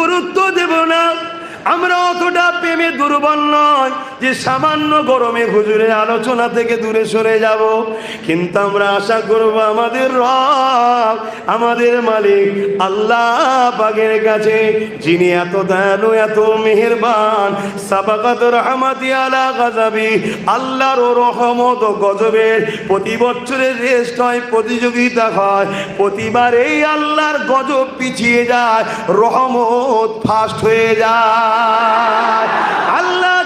গুরুত্ব দেব না। আমরা অতটা প্রেমে দুর্বল নয় যে সামান্য গরমে হুজুরের আলোচনা থেকে দূরে সরে যাব। কিন্তু আমরা আশা করব আমাদের রব, আমাদের মালিক আল্লাহ পাকের কাছে, যিনি এত দয়ালু, এত মেহেরবান, সাবাকাত রহমাতি আলা গাজাবি আল্লাহর রহমত ও গজবের প্রতি বছরের রেস্ট হয়, প্রতিযোগিতা হয় প্রতিবার এই আল্লাহর গজব পিছিয়ে যায়, রহমত ফাস্ট হয়ে যায়। আল্লাহ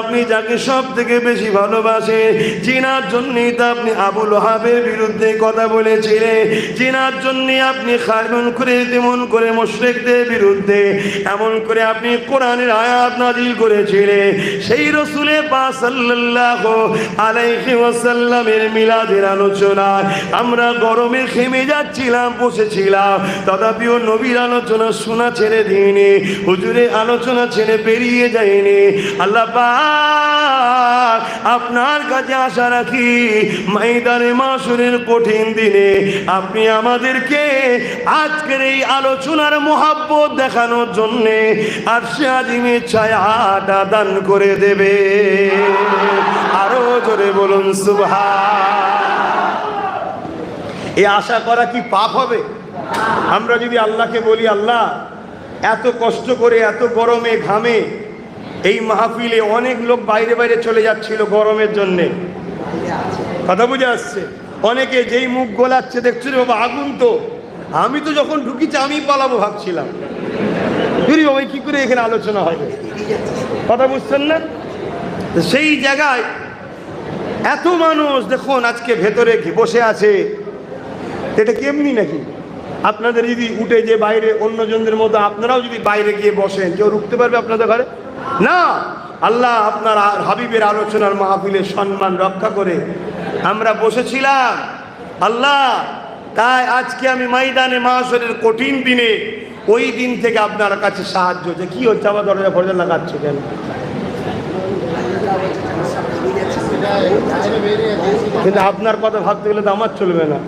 আপনি যাকে সব থেকে বেশি ভালোবাসে চেনার জন্যই তো আপনি আবুল হাবের বিরুদ্ধে কথা বলেছিলেন চেনার জন্যে আপনি খারমন করে তেমন করে মোশরেকদের বিরুদ্ধে এমন করে আপনি কোরআনের আয়াত নাজিল করেছিলেন সেই রসুলে পা সাল্লাল্লাহু আলাইহি ওয়াসাল্লামের মিলাদের আলোচনায় আমরা গরমে খেমে যাচ্ছিলাম, বসেছিলাম। তথাপিও নবীর আলোচনা শোনা ছেড়ে দিইনি, হুজুরের আলোচনা ছেড়ে বেরিয়ে যায়নি আল্লাহ পাক আপনার কাছে আশা রাখি ময়দানে মাসুরের কঠিন দিনে আপনি আমাদেরকে আজকের এই আলোচনার মহাব্বত দেখানোর জন্যে আর সে আজিমে ছায়াটা দান করে দেবে। আরও জোরে বলুন সুভা এই আশা করা কি পাপ হবে? আমরা যদি আল্লাহকে বলি, আল্লাহ, এত কষ্ট করে, এত গরমে, ঘামে, এই মাহফিলে অনেক লোক বাইরে বাইরে চলে যাচ্ছিল গরমের জন্যে। কথা বুঝে আসছে? অনেকে যেই মুখ গোলাচ্ছে, দেখছ বাবা, আগুন তো। আমি তো যখন ঢুকিছি আমি পালাবো ভাবছিলাম। ফিরি বাবা কি করে এখানে আলোচনা হবে? কথা বুঝছেন না? সেই জায়গায় এত মানুষ দেখুন আজকে ভেতরে বসে আছে। এটা কেমনি নাকি? আপনাদের যদি উঠে যে বাইরে অন্যজনদের মতো আপনারাও যদি বাইরে গিয়ে বসেন, কেউ রুখতে পারবে আপনাদের ঘরে? না! আল্লাহ আপনার হাবিবের আলোচনার মাহফিলের সম্মান রক্ষা করে আমরা বসেছিলাম। আল্লাহ, তাই আজকে আমি ময়দানে মাসরের কঠিন দিনে ওই দিন থেকে আপনার কাছে সাহায্য যে কি হচ্ছে, আমার দরজা ফরজা লাগাচ্ছে কেন? কিন্তু আপনার কথা ভাবতে গেলে তো আমার চলবে না।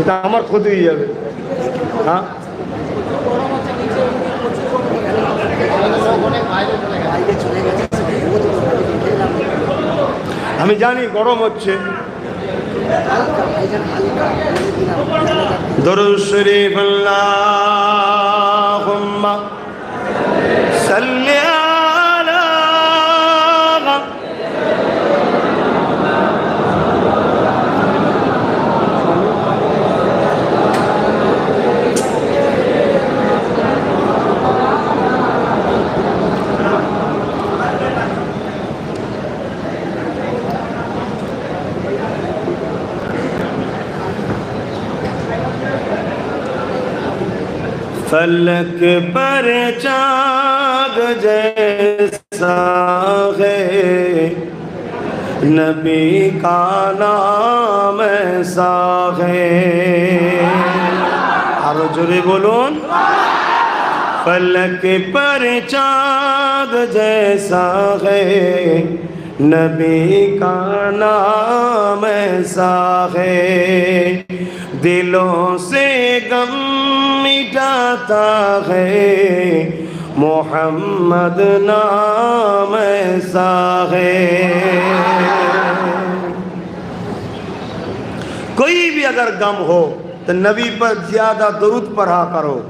এটা আমার ক্ষতি হয়ে যাবে। হ্যাঁ? আমি জানি গরম হচ্ছে। দরুদ শরীফ আল্লাহুম্মা সাল্লি فلک پر چاگ جیسا ہے۔ نبی کا نام ایسا ہے۔ جو جرے بولون۔ فلک پر چاند جیسا ہے۔ نبی کا نام ایسا ہے۔ دلوں سے غم مٹاتا ہے۔ محمد نام ایسا ہے۔ کوئی بھی اگر غم ہو تو نبی پر زیادہ درود پڑھا کرو۔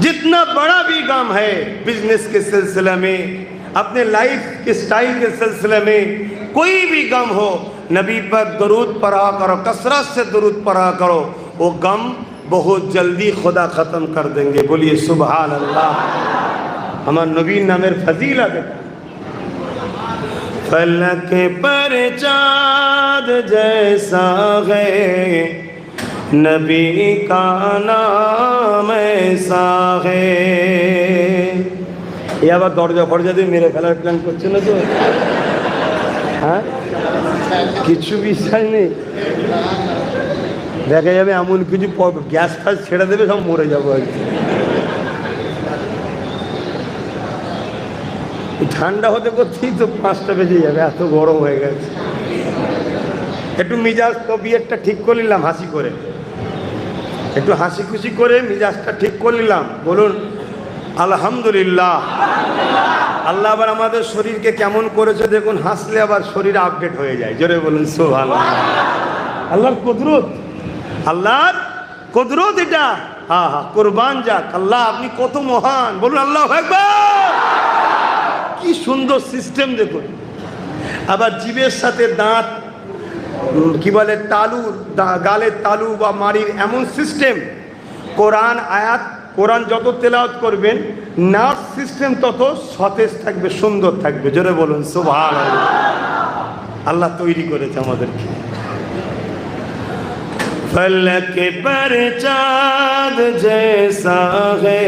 جتنا بڑا بھی غم ہے بزنس کے سلسلے میں، اپنے لائف کے سٹائل کے سلسلے میں، کوئی بھی غم ہو نبی پر درود پرا کرو، کثرت سے درود پرا کرو، وہ غم بہت جلدی خدا ختم کر دیں گے۔ بولیے سبحان اللہ۔ ہمارے نبی نامر فضیلت فلک پر چاد جیسا ہے، نبی کا نام ایسا ہے۔ یا بات دوڑ جاؤ پڑ جاتی میرے فلک کو نہ دو۔ হ্যাঁ? কিছু বিশ্বাস নেই। দেখা যাবে এমন কিছু গ্যাস ফ্যাস ছেড়ে দেবে, সব মরে যাব আর কি। ঠান্ডা হতে করতেই তো পাঁচটা বেজে যাবে, এত গরম হয়ে গেছে। একটু মিজাজ তবিয়তটা ঠিক করে নিলাম, হাসি করে। একটু হাসি খুশি করে মিজাজটা ঠিক করে নিলাম। বলুন আলহামদুলিল্লাহ। আল্লাহ আবার আমাদের শরীরকে কেমন করেছে দেখুন হাসলে আবার শরীর আপডেট হয়ে যায়। জোরে বলুন সোহান আল্লাহর কুদরত। আল্লাহর কুদরত এটা? হা হা কোরবান যাক। আল্লাহ আপনি কত মহান। বলুন আল্লাহ কি সুন্দর সিস্টেম দেখুন। আবার জীবের সাথে দাঁত কি বলে তালু গালের তালু বা মাড়ির এমন সিস্টেম কোরআন আয়াত কোরআন যত তেলাওত করবেন নার্ভ সিস্টেম তত সতেজ থাকবে, সুন্দর থাকবে। জোরে বলুন সোভাল আল্লাহ তৈরি করেছে আমাদেরকে। فلک পর চাঁদ جیسا ہے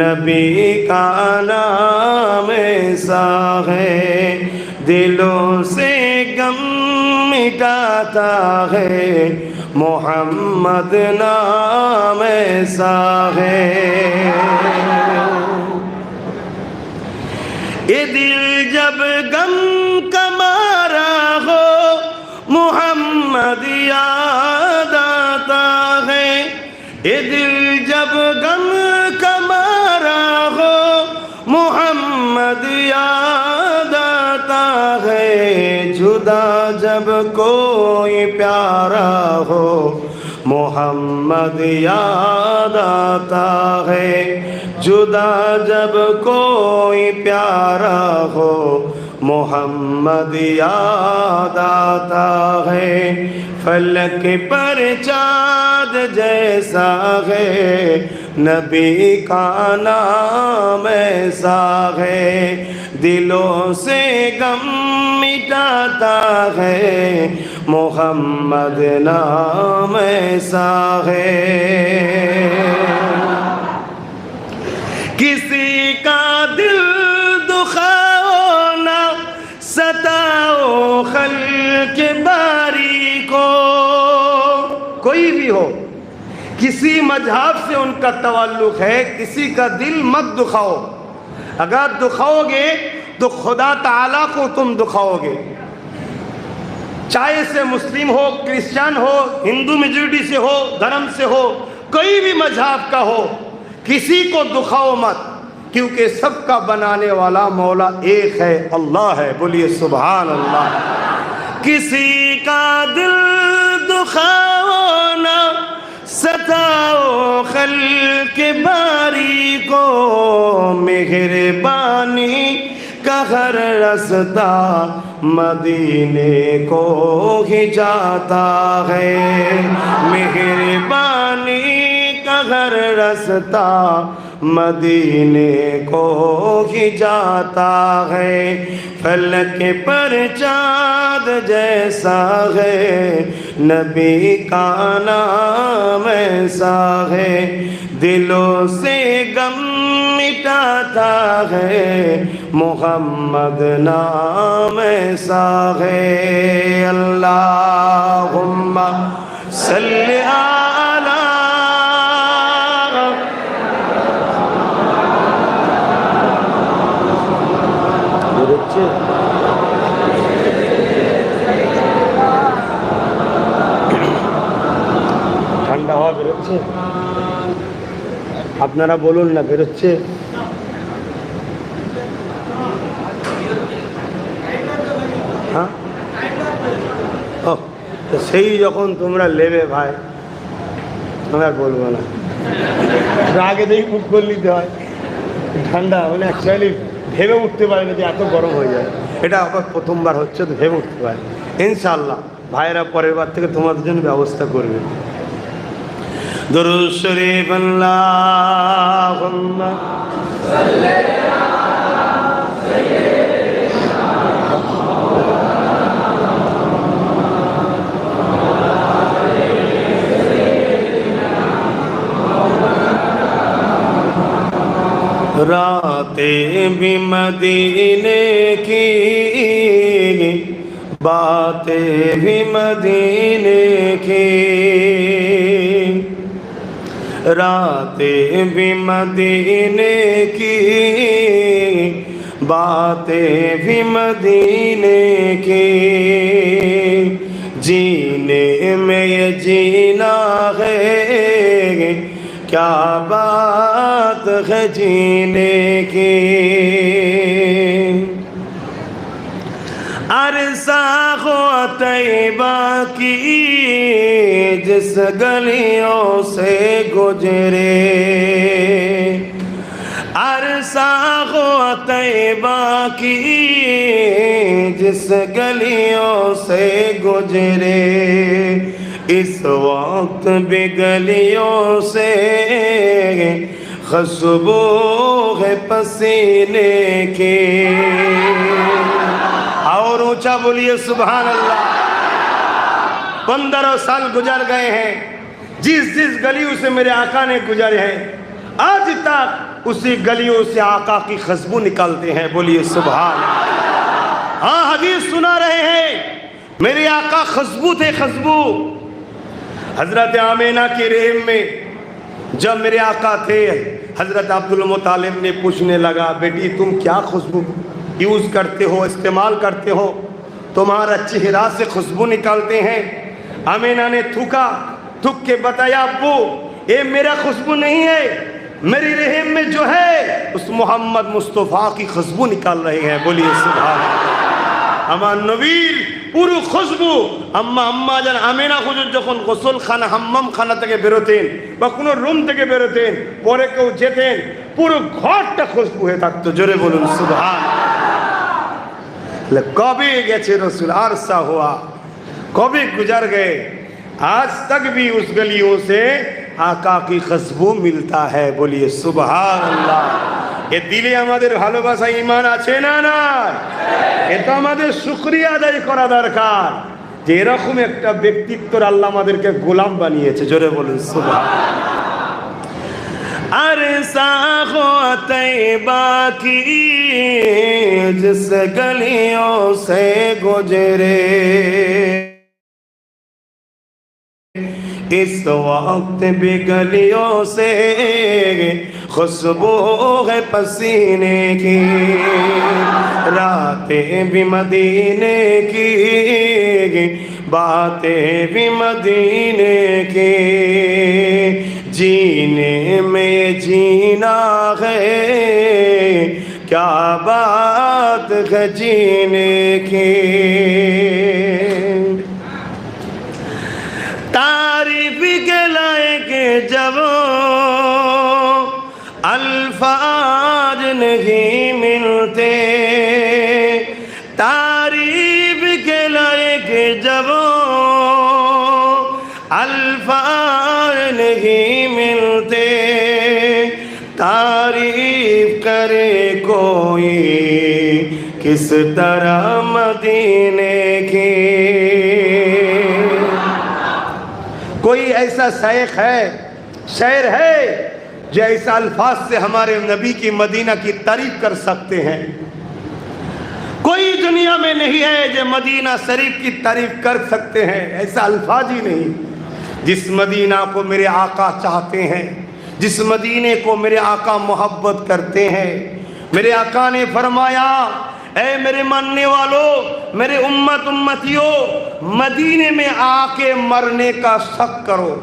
نبی দিলো সে গম ہے मोहम्मद नाम ऐसा है ये दिल जब गम का मारा हो मोहम्मद याद आता है ये दिल خدا جب کوئی پیارا ہو، محمد یاد آتا ہے۔ جدا جب کوئی پیارا ہو، محمد یاد آتا ہے۔ فلک پر چاد جیسا ہے، نبی کا نام ایسا ہے۔ دلوں سے غم مٹاتا ہے۔ محمد نام ایسا ہے۔ کسی کا دل دکھاؤ نہ ستاؤ خلق باری کو۔ کوئی بھی ہو، کسی مذہب سے ان کا تعلق ہے، کسی کا دل مت دکھاؤ۔ اگر دکھاؤ گے تو خدا تعالیٰ کو تم دکھاؤ گے۔ چاہے سے مسلم ہو کرسچن ہو، ہندو میجورٹی سے ہو، دھرم سے ہو، کوئی بھی مذہب کا ہو، کسی کو دکھاؤ مت، کیونکہ سب کا بنانے والا مولا ایک ہے، اللہ ہے۔ بولیے سبحان اللہ۔ کسی کا دل دکھاؤ نہ، ستاؤ خل کے باری کو مہربان हर रास्ता मदीने को ही जाता है मेहरबानी का हर रास्ता مدینے کو ہی جاتا ہے، فلک پر چاند جیسا ہے۔ نبی کا نام ایسا ہے، دلوں سے غم مٹاتا ہے۔ محمد نام ایسا ہے۔ اللہ صلی اللہ বেরোচ্ছে। ঠান্ডা হওয়া বেরোচ্ছে। আপনারা বলুন না, বেরোচ্ছে। হ্যাঁ? তো সেই যখন তোমরা নেবে ভাই, আমি আর বলব না। আগে দেখি মুখ করে নিতে হয়। ঠান্ডা মানে অ্যাকচুয়ালি ভেবে উঠতে পারে যে এত গরম হয়ে যায়। এটা আবার প্রথমবার হচ্ছে, তো ভেবে উঠতে পারে ইনশাল্লাহ ভাইয়েরা পরের বার থেকে তোমাদের জন্য ব্যবস্থা করবে। শরীফ باتیں بھی مدینے کی باتیں بھی مدینے کی راتیں بھی مدینے کی باتیں بھی مدینے کی جینے میں یہ جینا ہے کیا بات ہے جینے کی؟ عرصہ ہو طیبہ کی، جس گلیوں سے گجرے عرصہ ہو طیبہ کی، جس گلیوں سے گجرے اس وقت بے گلیوں سے خصبو ہے پسینے کے۔ اور اونچا بولیے، سبحان اللہ۔ پندرہ سال گزر گئے ہیں۔ جس جس گلیوں سے میرے آقا نے گزرے ہیں آج تک اسی گلیوں سے آقا کی خصبو نکالتے ہیں۔ بولیے، سبحان ہاں حدیث سنا رہے ہیں۔ میرے آقا خصبو تھے خصبو حضرت آمینہ کی رحم میں جب میرے آقا تھے، حضرت عبد المطالب نے پوچھنے لگا، بیٹی، تم کیا خوشبو یوز کرتے ہو، استعمال کرتے ہو؟ تمہارا چہرہ سے خوشبو نکالتے ہیں۔ امینہ نے تھوکا تھک کے بتایا، ابو اے میرا خوشبو نہیں ہے۔ میری رحم میں جو ہے، اس محمد مصطفیٰ کی خوشبو نکال رہے ہیں۔ بولیے، سبحان امان نویر পুরো খুশবু। আম্মা আম্মা যেন আমিনা হুজুর যখন গোসলখানা হাম্মাম খানা থেকে বেরোতেন বা কোনো রুম থেকে বেরোতেন, পরে কেউ যেতেন, পুরো ঘরটা খুশবু হয়ে থাকতো। জোরে বলুন সুধান কবে গেছে রসুল? আরসা হওয়া কবে গুজার গে? আজ তক ভি উস গলিও সে আকা কি খুশবু মিলতা হ্যাঁ বলিয়ে সুবহান আল্লাহ এ দিলে আমাদের ভালোবাসা ইমান আছে না না এটা আমাদের শুক্রিয়া আদায় করা দরকার। যে এরকম একটা ব্যক্তিত্বর আল্লাহ আমাদেরকে গোলাম বানিয়েছে, জোরে বলুন সুবহান আরে সাহতে বাকি জিস গলিও সে গুজরে। اس وقت بھی گلیوں سے خوشبو ہے پسینے کی۔ راتیں بھی مدینے کی۔ باتیں بھی مدینے کی۔ جینے میں جینا ہے۔ کیا بات ہے جینے کی؟ ہوتے۔ تعریف کے لائق جب الفاظ نہیں ملتے۔ تعریف کرے کوئی کس طرح مدینے کی کوئی ایسا شیخ ہے شعر ہے جیسا الفاظ سے ہمارے نبی کی مدینہ کی تعریف کر سکتے ہیں۔ کوئی دنیا میں نہیں ہے جو مدینہ شریف کی تعریف کر سکتے ہیں، ایسا الفاظ ہی نہیں۔ جس مدینہ کو میرے آقا چاہتے ہیں، جس مدینے کو میرے آقا محبت کرتے ہیں۔ میرے آقا نے فرمایا، اے میرے ماننے والوں میرے امت امتیوں مدینے میں آ کے مرنے کا شک کرو۔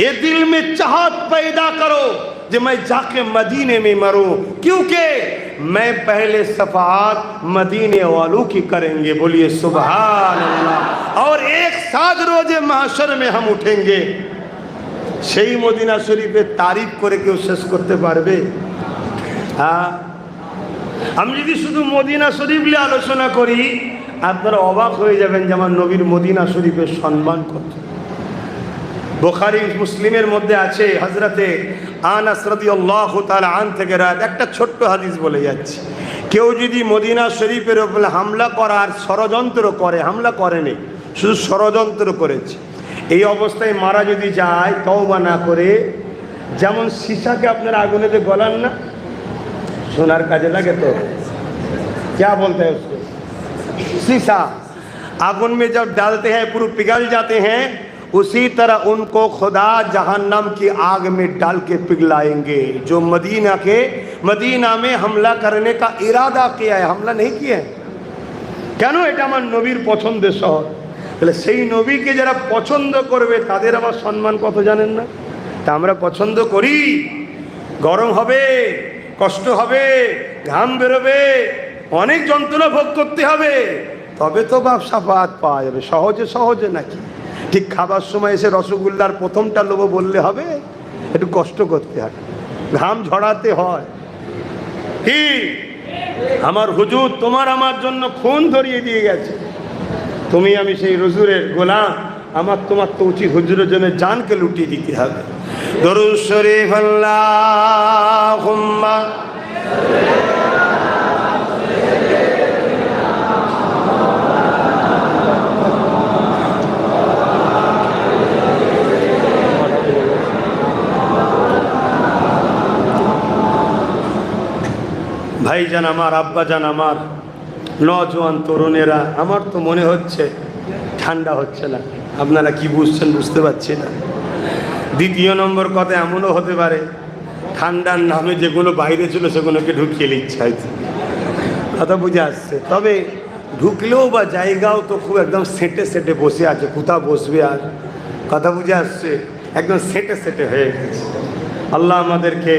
ये दिल में चाहत पैदा करो जो मैं जाके मदीने में मरूं क्योंकि मैं पहले सफात मदीने वालों की करेंगे बोलिए सुबहान अल्लाह और एक साथ रोजे माशर में हम उठेंगे সেই মদিনা শরীফের তারিফ করে কেউ শেষ করতে পারবে হ্যাঁ আমি যদি শুধু মদিনা শরীফ নিয়ে আলোচনা করি আপনারা অবাক হয়ে যাবেন যে আমার নবীর মদিনা শরীফের সম্মান কত বোখারি মুসলিমের মধ্যে আছে হজরতে আনাস রাদিয়াল্লাহ তাআলা আন থেকে রাত একটা ছোট্ট হাদিস বলে যাচ্ছে কেউ যদি মদিনা শরীফের উপরে হামলা করার ষড়যন্ত্র করে হামলা করেনি শুধু ষড়যন্ত্র করেছে এই অবস্থায় মারা যদি যায় তওবা না করে যেমন সীসাকে আপনার আগুনেতে গলান না সোনার কাজে লাগে তো क्या बोलते हैं उसको शीशा आगुन में जब डालते हैं पूरा पिघल जाते हैं उसी तरह उनको खुदा जहन्नम की आग में डाल के पिघलाएंगे जो मदीना के मदीना में हमला करने का इरादा किया है हमला नहीं किया है কেন এটা আমার নবীর পছন্দের শহর তাহলে সেই নবীকে যারা পছন্দ করবে তাদের আবার সম্মান কত জানেন না তা আমরা পছন্দ করি গরম হবে কষ্ট হবে ঘাম বেরোবে অনেক যন্ত্রণা ভোগ করতে হবে তবে তো ব্যবসা পাত পাওয়া যাবে সহজে সহজে নাকি ঠিক খাবার সময় এসে রসগোল্লার প্রথমটা লোবো বললে হবে, একটু কষ্ট করতে হয়। ঘাম ঝরাতে হয়। কি? আমার হুজুর তোমার আমার জন্য খুন ধরিয়ে দিয়ে গেছে। তুমি আমি সেই হুজুরের গোলাম, আমার তোমার তো উচিত হুজুরের জন্য জানকে লুটিয়ে দিতে হবে। দরুদ শরীফ আল্লাহুম্মা। ভাইজান আমার, আব্বাজান আমার, নজওয়ান তরুণেরা, আমার তো মনে হচ্ছে ঠান্ডা হচ্ছে না। আপনারা কি বুঝছেন বুঝতে পারছি না। দ্বিতীয় নম্বর কথা এমনও হতে পারে, ঠান্ডার নামে যেগুলো বাইরে ছিল সেগুলোকে ঢুকিয়ে নিচ্ছে হয়তো। কথা বুঝে আসছে। তবে ঢুকলেও বা জায়গাও তো খুব একদম সেটে সেটে বসে আছে, কোথাও বসবে আর। কথা বুঝে আসছে, একদম সেটে সেটে হয়ে গেছে। আল্লাহ আমাদেরকে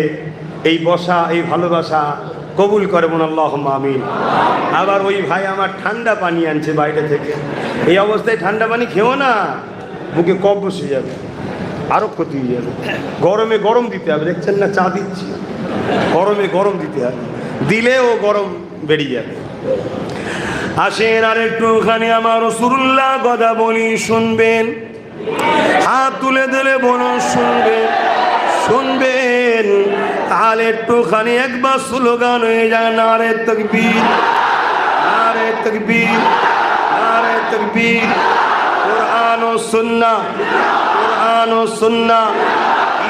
এই বসা, এই ভালোবাসা কবুল করে মন আল্লাহ আমিন। আবার ওই ভাই আমার ঠান্ডা পানি আনছে বাইরে থেকে। এই অবস্থায় ঠান্ডা পানি খেও না বুকে কপ বসে যাবে আরও ক্ষতি হয়ে যাবে। গরমে গরম দিতে হবে, দেখছেন না, চা দিচ্ছি। গরমে গরম দিতে হবে। দিলে ও গরম বেরিয়ে যাবে। আসেন আর একটুখানি আমার রসুল্লাহ কথা বলি, শুনবেন। হাত তুলে দিলে বলুন তাহলে একটুখানি, একবার স্লোগান হয়ে যায়, নারে তকবীর নারে তকবীর নারে তকবীর। কোরআন ও সুন্না কোরআন ও সুন্না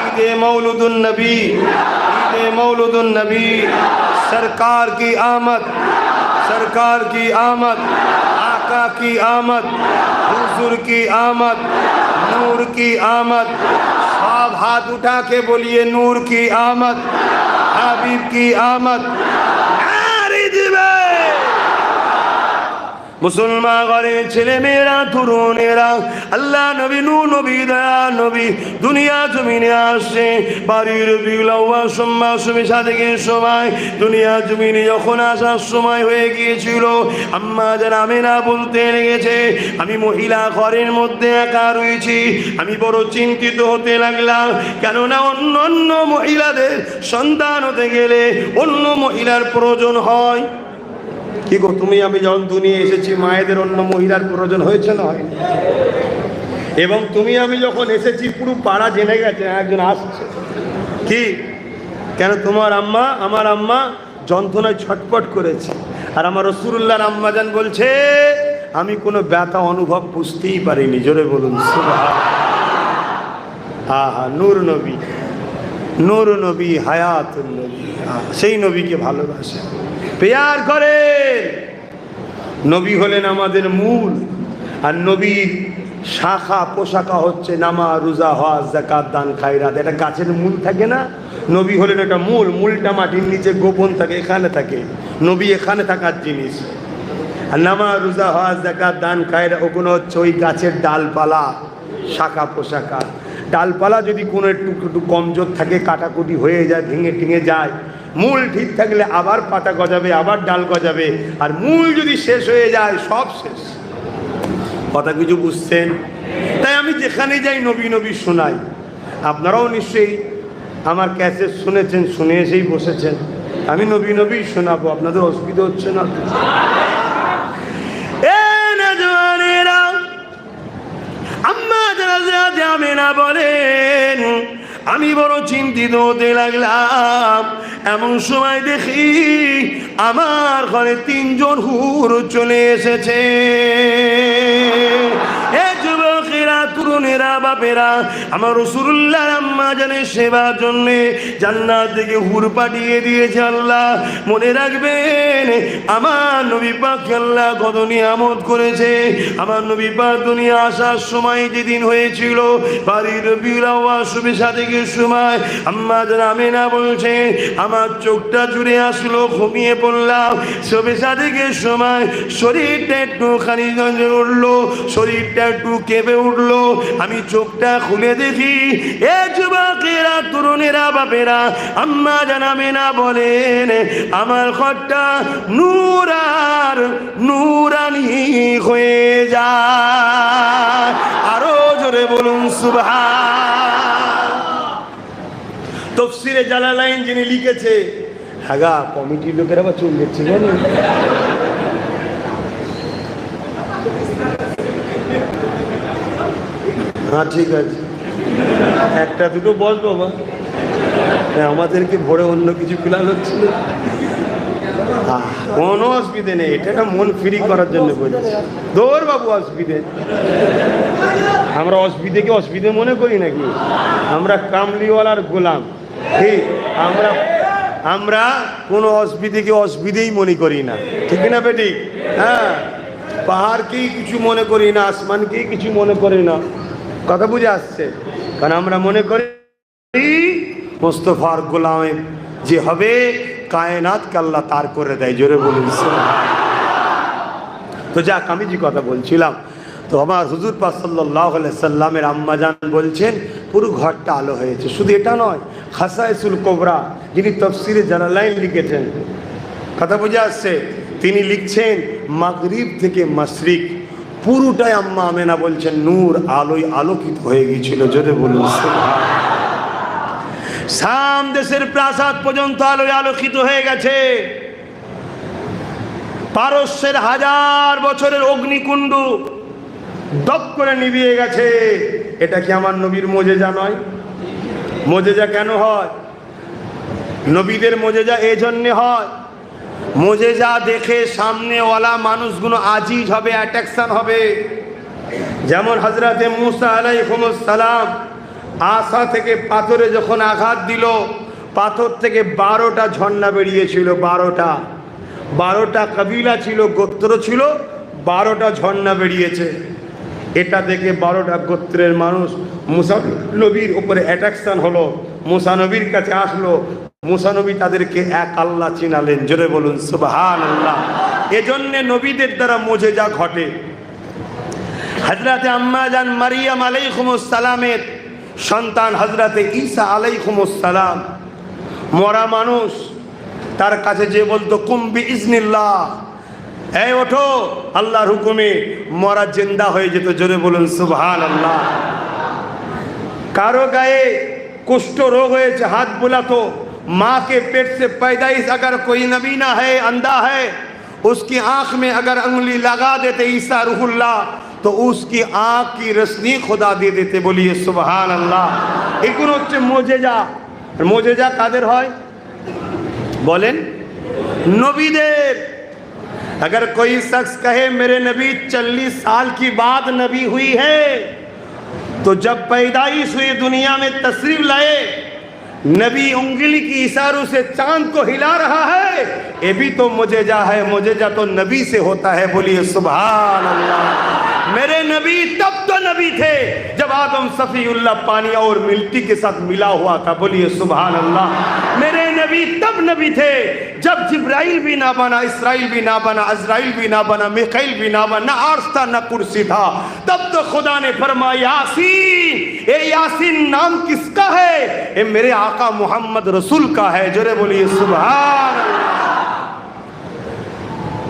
ঈদে মৌলুদুল নবী, ঈদে মৌলুদুল নবী। سرکار کی آمد سرکار کی آمد آقا کی آمد حضور کی آمد نور کی آمد सब हाथ उठा के बोलिए नूर की आमद हबीब की आमद মুসলমান ঘরে ছেলে মেয়েরা তরুণেরা, আল্লাহ নবী নু নবী, দয়া নবী, দুনিয়া জমিনে আসে, বাড়ির বিউলাওয়া সোমবার সুবিশা থেকে সময়, দুনিয়া জমিনে যখন আসার সময় হয়ে গিয়েছিল, আম্মা যারা আমি না বলতে লেগেছে, আমি মহিলা ঘরের মধ্যে একা রয়েছি, আমি বড় চিন্তিত হতে লাগলাম, কেননা অন্য অন্য মহিলাদের সন্তান হতে গেলে অন্য মহিলার প্রয়োজন হয়। কি গো, তুমি আমি যখন দুনিয়া এসেছি, মায়েদের অন্য মহিলার প্রয়োজন হয়েছে না হয়নি? এবং তুমি আমি যখন এসেছি, পুরো পাড়া জেনে গেছে, একজন আসছে। কি? কেন তোমার আম্মা, আমার আম্মা যন্ত্রণায় ছটপট করেছে। আর আমার রসুল্লাহর আম্মাজান বলছে, আমি কোনো ব্যথা অনুভব বুঝতেই পারিনি। জোরে বলুন আহা, নূর নবী নূর নবী হায়াতুল নবী। সেই নবীকে ভালোবাসে। পেয়ার করে নবী হলেন আমাদের মূল। আর নবীর শাখা পোশাকা হচ্ছে নামা রোজা, হজ জাকাত দান, খায়রাত। এটা গাছের মূল থাকে না? নবী হলেন এটা মূল। মূলটা মাটির নিচে গোপন থাকে, এখানে থাকে। নবী এখানে থাকার জিনিস। আর নামা রোজা, হজ জাকাত দান খায়রা ওগুলো হচ্ছে ওই গাছের ডালপালা, শাখা পোশাকা ডালপালা যদি কোনো একটু একটু কমজোর থাকে, কাটাকুটি হয়ে যায় ভেঙে টিঙে যায় মূল ঠিক থাকলে আবার পাতা গজাবে, আবার ডাল গজাবে, আর মূল যদি শেষ হয়ে যায়, সব শেষ। কথা কিছু বুঝছেন? তাই আমি যেখানে যাই নবী নবী শোনাই। আপনারাও নিশ্চয়ই আমার ক্যাসেট শুনেছেন, শুনে এসেই বসেছেন। আমি নবী নবী শোনাবো, আপনাদের অসুবিধা হচ্ছে না? আম্মা যারা যারা যাবে না বলেন আমি বড় চিন্তিত হতে লাগলাম। এমন সময় দেখি আমার ঘরে তিনজন হুর চলে এসেছে। এ যুবকেরা তরুণেরা বা বাপেরা, আমার রসুল্লাহ আম্মা জানের সেবার জন্য জান্নাত থেকে হুর পাঠিয়ে দিয়েছে আল্লাহ। মনে রাখবেন, আমার নবী পাক আল্লাহ কত নিয়ামত করেছে। আমার নবী পাক দুনিয়া আসার সময় যেদিন হয়েছিল, বাড়ির বিরাওয়া শুভেচ্ছা থেকে সময় আম্মা জানে না বলছে, আমার চোখটা জুড়ে আসলো, ঘুমিয়ে পড়লাম। শুভেচ্ছা থেকে সময় শরীরটা একটু খানি উঠল, শরীরটা একটু কেঁপে উঠল। আমি চোখটা খুলে দেখি, এ যুবকেরা, তরুণেরা, বাপেরা, আম্মা জানাবে না বলেন, আমার ঘরটা নূরার নূরানি হয়ে যায়। আরও জোরে বলুন সুভা তফসিরে জালালাইন যিনি লিখেছে, হাগা, কমিটির লোকেরা আবার চুল দিচ্ছে জানেন? হ্যাঁ ঠিক আছে। একটা দুটো বস বাবা। হ্যাঁ, আমাদেরকে ভোরে অন্য কিছু প্ল্যান হচ্ছিল। কোনো অসুবিধে নেই এটা মন ফ্রি করার জন্য বলছি। দৌড় বাবু অসুবিধে। আমরা অসুবিধেকে অসুবিধে মনে করি নাকি? আমরা কামলিওয়ালার গোলাম। ঠিক আমরা আমরা কোনো অসুবিধেকে অসুবিধেই মনে করি না। ঠিক না বেটি? হ্যাঁ। পাহাড়কেই কিছু মনে করি না আসমানকেই কিছু মনে করি না। কথা বুঝে আসছে। কারণ আমরা মনে করি, মোস্তফার গোলামে যে হবে কায়নাত কাল্লা তার করে দেয়, জোরে বলুন তো যাক, আমি যে কথা বলছিলাম, তো আমার হুজুর পাক সাল্লাহ সাল্লামের আম্মাজান বলছেন, পুরো ঘরটা আলো হয়েছে। শুধু এটা নয়, খাসাইসুল কোবরা, যিনি তফসিরে জানালাইন লিখেছেন, কথা বুঝে আসছে, তিনি লিখছেন, মাগরিব থেকে মাসরিক পুরোটাই আম্মা আমেনা বলছেন, নূর আলোয় আলোকিত হয়ে গিয়েছিল, জোরে বলুন। সাম দেশের প্রাসাদ পর্যন্ত আলোয় আলোকিত হয়ে গেছে। পারস্যের হাজার বছরের অগ্নিকুণ্ড দপ করে নিভিয়ে গেছে। এটা কি আমার নবীর মোজেজা নয়? মোজেজা কেন হয়? নবীদের মোজেজা এই জন্যে হয় মোজেজা দেখে সামনেওয়ালা মানুষগুলো আজিজ হবে অ্যাট্রাকশন হবে। যেমন হজরতে মুসা আলাইকুমসালাম আশা থেকে পাথরে যখন আঘাত দিল, পাথর থেকে বারোটা ঝর্ণা বেরিয়েছিল, বারোটা। বারোটা কবিলা ছিল, গোত্র ছিল, বারোটা ঝর্ণা বেরিয়েছে। এটা দেখে বারোটা গোত্রের মানুষ মুসা নবীর উপরে অ্যাট্রাকশন হলো, মুসা নবীর কাছে আসলো মুসানবী তাদেরকে এক আল্লাহ চিনালেন। জোরে বলুন সুবাহান আল্লাহ এজন্যে নবীদের দ্বারা মোজে যা ঘটে। হজরাতে আম্মা জান মারিয়াম সালামের সন্তান হজরাতে ঈসা সালাম। মরা মানুষ, তার কাছে যে বলতো কুম্বি ইজনিল্লাহ এই, ওঠো। আল্লাহর হুকুমে মরা জিন্দা হয়ে যেত, জোরে বলুন সুবহান আল্লাহ কারও গায়ে কুষ্ঠ রোগ হয়েছে, হাত বোলাতো ماں کے پیٹ سے پیدائش اگر کوئی نبینا ہے، اندھا ہے، اس کی آنکھ میں اگر انگلی لگا دیتے عیسیٰ روح اللہ، تو اس کی آنکھ کی رسنی خدا دے دیتے، بولیے سبحان اللہ۔ اکنوچے موجے جا موجے جا قادر ہوئے۔ بولیں۔ نبی دیر اگر کوئی شخص کہے، میرے نبی چالیس سال کی بعد نبی ہوئی ہے، تو جب پیدائش ہوئی، دنیا میں تصریف لائے نبی انگلی کی اشاروں سے چاند کو ہلا رہا ہے۔ یہ بھی تو مجھے جا ہے، مجھے جا تو نبی سے ہوتا ہے، بولیے سبحان اللہ۔ میرے نبی تب تو نبی تھے جب آدم صفی اللہ پانی اور ملتی کے ساتھ ملا ہوا تھا۔ بولیے سبحان اللہ میرے نبی تب نبی تھے جب جبرائیل بھی نہ بنا، اسرائیل بھی نہ بنا، عزرائیل بھی نہ بنا مخیل بھی نہ بنا، نہ عرش تھا نہ کرسی تھا۔ تب تو خدا نے فرما یاسین، اے یاسین، نام کس کا ہے؟ اے میرے آقا محمد رسول کا ہے۔ جرے بولیے سبحان اللہ۔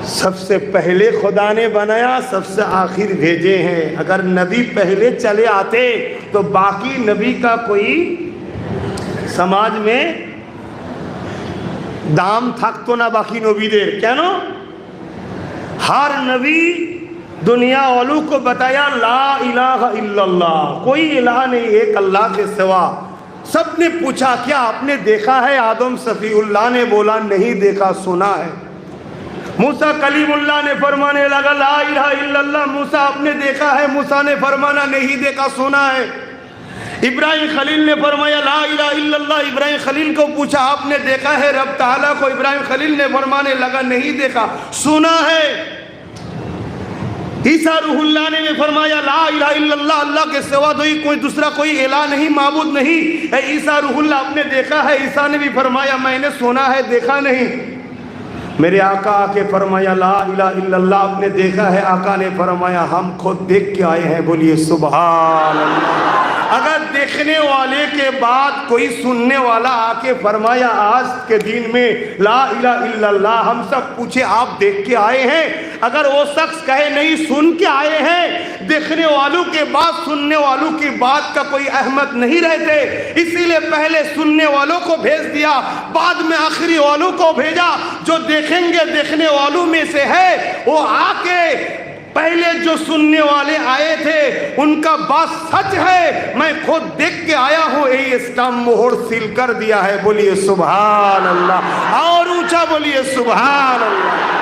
سب سے پہلے خدا نے بنایا، سب سے آخر بھیجے ہیں۔ اگر نبی پہلے چلے آتے تو باقی نبی کا کوئی سماج میں دام تھکتو نہ باقی نبی دیر۔ کیا نو؟ ہر نبی دنیا والوں کو بتایا، لا الہ الا اللہ، کوئی الہ نہیں، ایک اللہ کے سوا۔ سب نے پوچھا، کیا آپ نے دیکھا ہے؟ آدم صفی اللہ نے بولا، نہیں دیکھا، سنا ہے۔ موسیٰ کلیم اللہ نے فرمانے لگا، لا الہ الا اللہ، موسیٰ آپ نے دیکھا ہے، موسیٰ نے فرمانا نہیں دیکھا، سنا ہے۔ ابراہیم خلیل نے فرمایا، لا الہ الا اللہ، ابراہیم خلیل کو پوچھا، آپ نے دیکھا ہے رب تعالیٰ کو؟ ابراہیم خلیل نے فرمانے لگا، نہیں دیکھا، سنا ہے۔ عیسیٰ روح اللہ نے فرمایا، لا الہ الا اللہ اللہ کے سوا دوئی کوئی دوسرا کوئی الہ نہیں، معبود نہیں۔ اے عیسیٰ روح اللہ، آپ نے دیکھا ہے؟ عیسیٰ نے بھی فرمایا، میں نے سنا ہے، دیکھا نہیں۔ میرے آقا کے فرمایا، لا الہ الا اللہ، آپ نے دیکھا ہے، آقا نے فرمایا، ہم خود دیکھ کے آئے ہیں، بولیے سبحان اللہ۔ اگر دیکھنے والے کے بعد کوئی سننے والا آ کے فرمایا، آج کے دین میں لا الہ الا اللہ، ہم سب پوچھے، آپ دیکھ کے آئے ہیں؟ اگر وہ شخص کہے، نہیں، سن کے آئے ہیں؟ دیکھنے والوں کے بعد، سننے والوں کی بات کا کوئی احمد نہیں رہتے۔ اسی لیے پہلے سننے والوں کو بھیج دیا، بعد میں آخری والوں کو بھیجا۔ جو دیکھیں گے، دیکھنے والوں میں سے ہے، وہ آ کے پہلے جو سننے والے آئے تھے، ان کا بات سچ ہے۔ میں خود دیکھ کے آیا ہوں یہی اسٹام مہر سیل کر دیا ہے۔ بولیے سبحان اللہ۔ اور اونچا بولیے سبحان اللہ۔